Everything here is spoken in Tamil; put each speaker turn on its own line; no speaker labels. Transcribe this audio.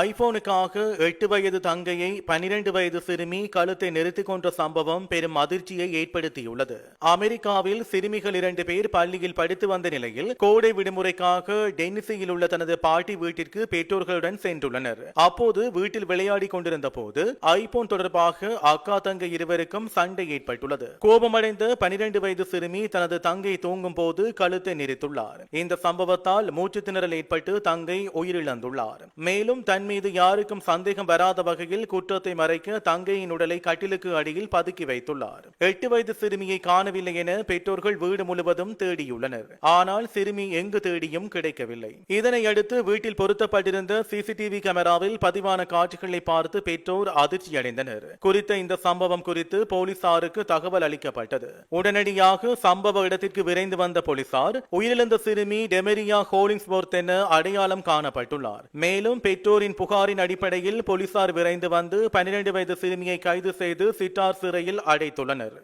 ஐபோனுக்காக எட்டு வயது தங்கையை பனிரெண்டு வயது சிறுமி கழுத்தை நிறுத்திக் கொன்ற சம்பவம் பெரும் அதிர்ச்சியை ஏற்படுத்தியுள்ளது. அமெரிக்காவில் சிறுமிகள் இரண்டு பேர் பள்ளியில் படித்து வந்த நிலையில் கோடை விடுமுறைக்காக டென்னிசியில் உள்ள தனது பாட்டி வீட்டிற்கு பெற்றோர்களுடன் சென்றுள்ளனர். அப்போது வீட்டில் விளையாடி கொண்டிருந்த போது ஐபோன் தொடர்பாக அக்கா தங்கை இருவருக்கும் சண்டை ஏற்பட்டுள்ளது. கோபமடைந்த பனிரெண்டு வயது சிறுமி தனது தங்கை தூங்கும் போது கழுத்தை நிறுத்துள்ளார் இந்த சம்பவத்தால் மூச்சு திணறல் ஏற்பட்டு தங்கை உயிரிழந்துள்ளார். மேலும் தன் மீது யாருக்கும் சந்தேகம் வராத வகையில் குற்றத்தை மறைக்க தங்கையின் உடலை கட்டிலுக்கு அடியில் பதுக்கி வைத்துள்ளார். எட்டு வயது சிறுமியை காணவில்லை என பெற்றோர்கள் வீடு முழுவதும் தேடியுள்ளனர். ஆனால் சிறுமி எங்கு தேடியும் கிடைக்கவில்லை. இதனை அடுத்து வீட்டில் பொருத்தப்பட்டிருந்த சிசிடிவி கேமராவில் பதிவான காட்சிகளை பார்த்து பெற்றோர் அதிர்ச்சியடைந்தனர். குறித்த இந்த சம்பவம் குறித்து போலீசாருக்கு தகவல் அளிக்கப்பட்டது. உடனடியாக சம்பவ இடத்திற்கு விரைந்து வந்த போலீசார் உயிரிழந்த சிறுமி டெமெரியா ஹோலிங்ஸ்போர்த் என அடையாளம் காணப்பட்டுள்ளார். மேலும் பெற்றோரின் புகாரின் அடிப்படையில் போலீசார் விரைந்து வந்து பனிரெண்டு வயது சிறுமியை கைது செய்து சிட்டார் சிறையில் அடைத்துள்ளனர்.